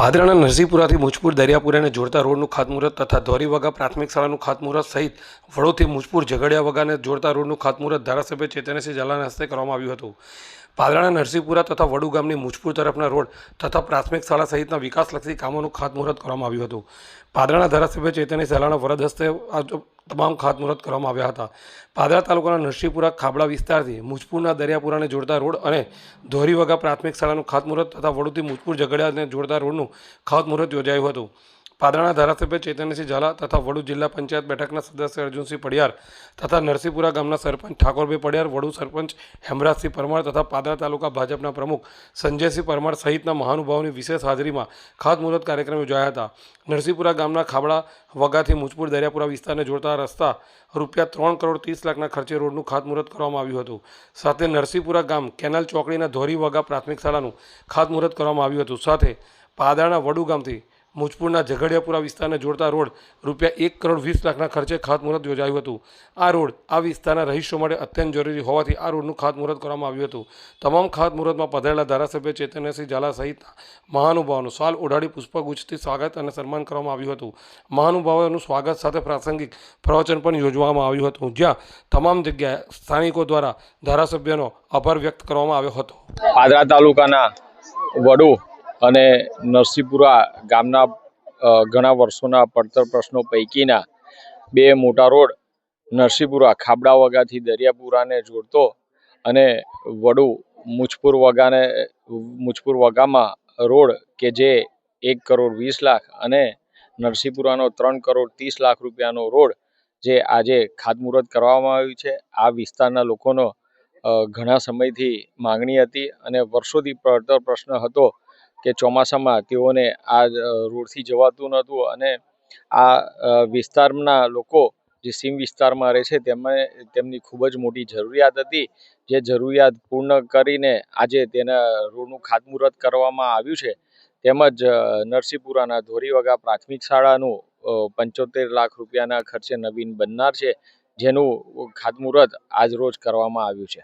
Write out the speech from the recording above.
પાદરાના નરસિંહપુરાથી મુજપુર દરિયાપુરાને જોડતા રોડનું ખાતમુહૂર્ત તથા ધોરીવગા પ્રાથમિક શાળાનું ખાતમુહૂર્ત સહિત વડોથી મુજપુર, ઝઘડિયા વગાને જોડતા રોડનું ખાતમુહૂર્ત ધારાસભ્ય ચેતનસિંહ ઝાલાના હસ્તે કરવામાં આવ્યું હતું. પાદરાના નરસિંહપુરા તથા વડુ ગામની મુજપુર તરફના રોડ તથા પ્રાથમિક શાળા સહિતના વિકાસલક્ષી કામોનું ખાતમુહૂર્ત કરવામાં આવ્યું હતું. પાદરાના ધારાસભ્ય ચેતનસિંહ ઝાલાના વરદ હસ્તે આ તમામ ખાતમુહૂર્ત કરવામાં આવ્યા હતા. પાદરા તાલુકાના નરસિંહપુરા ખાબડા વિસ્તારથી મુજપુરના દરિયાપુરાને જોડતા રોડ અને ધોરીવગા પ્રાથમિક શાળાનું ખાતમુહૂર્ત તથા વડુથી મુજપુર ઝઘડિયાને જોડતા રોડનું ખાતમુહૂર્ત યોજાયું હતું. પાદરાના ધારાસભ્ય ચેતનસિંહ ઝાલા તથા વડુ જિલ્લા પંચાયત બેઠકના સદસ્ય અર્જુનસિંહ પડિયાર તથા નરસિંહપુરા ગામના સરપંચ ઠાકોરભાઈ પડિયાર, વડુ સરપંચ હેમરાજસિંહ પરમાર તથા પાદરા તાલુકા ભાજપના પ્રમુખ સંજયસિંહ પરમાર સહિતના મહાનુભાવોની વિશેષ હાજરીમાં ખાતમુહૂર્ત કાર્યક્રમ યોજાયા હતા. નરસિંહપુરા ગામના ખાબડા વગાથી મુજપુર દરિયાપુરા વિસ્તારને જોડતા રસ્તા રૂપિયા ત્રણ કરોડ ત્રીસ લાખના ખર્ચે રોડનું ખાતમુહૂર્ત કરવામાં આવ્યું હતું. સાથે નરસિંહપુરા ગામ કેનાલ ચોકડીના ધોરી વગા પ્રાથમિક શાળાનું ખાતમુહૂર્ત કરવામાં આવ્યું હતું. સાથે પાદરાના વડુ ગામથી મુજપુરના ઝઘડિયાપુરા વિસ્તારને જોડતા રોડ રૂપિયા એક કરોડ વીસ લાખના ખર્ચે ખાતમુહૂર્ત યોજાયું હતું. આ રોડ આ વિસ્તારના રહીશો માટે અત્યંત જરૂરી હોવાથી આ રોડનું ખાતમુહૂર્ત કરવામાં આવ્યું હતું. તમામ ખાતમુહૂર્તમાં પધારેલા ધારાસભ્ય ચેતન્યસિંહ ઝાલા સહિતના મહાનુભાવોનું સાલ ઓઢાડી પુષ્પગુચ્છથી સ્વાગત અને સન્માન કરવામાં આવ્યું હતું. મહાનુભાવોનું સ્વાગત સાથે પ્રાસંગિક પ્રવચન પણ યોજવામાં આવ્યું હતું, જ્યાં તમામ જગ્યાએ સ્થાનિકો દ્વારા ધારાસભ્યનો આભાર વ્યક્ત કરવામાં આવ્યો હતો. પાદરા તાલુકાના વડુ અને નરસિંહપુરા ગામના ઘણા વર્ષોના પડતર પ્રશ્નો પૈકીના બે મોટા રોડ નરસિંહપુરા ખાબડા વગાથી દરિયાપુરાને જોડતો અને વડુ મુજપુર વગાને મુજપુર વગામાં રોડ કે જે એક કરોડ વીસ લાખ અને નરસિંહપુરાનો ત્રણ કરોડ ત્રીસ લાખ રૂપિયાનો રોડ જે આજે ખાતમુહૂર્ત કરવામાં આવ્યું છે, આ વિસ્તારના લોકોનો ઘણા સમયથી માંગણી હતી અને વર્ષોથી પડતર પ્રશ્ન હતો કે ચોમાસામાં તેઓને આ રોડથી જવાતું નહોતું અને આ વિસ્તારના લોકો જે સીમ વિસ્તારમાં રહે છે, તેમને, તેમની ખૂબ જ મોટી જરૂરિયાત હતી. જે જરૂરિયાત પૂર્ણ કરીને આજે તેના રોડનું ખાતમુહૂર્ત કરવામાં આવ્યું છે. તેમજ નરસિંહપુરાના ધોરીવગા પ્રાથમિક શાળાનું પંચોતેર લાખ રૂપિયાના ખર્ચે નવીન બનનાર છે. જેનું ખાતમુહૂર્ત આજ રોજ કરવામાં આવ્યું છે.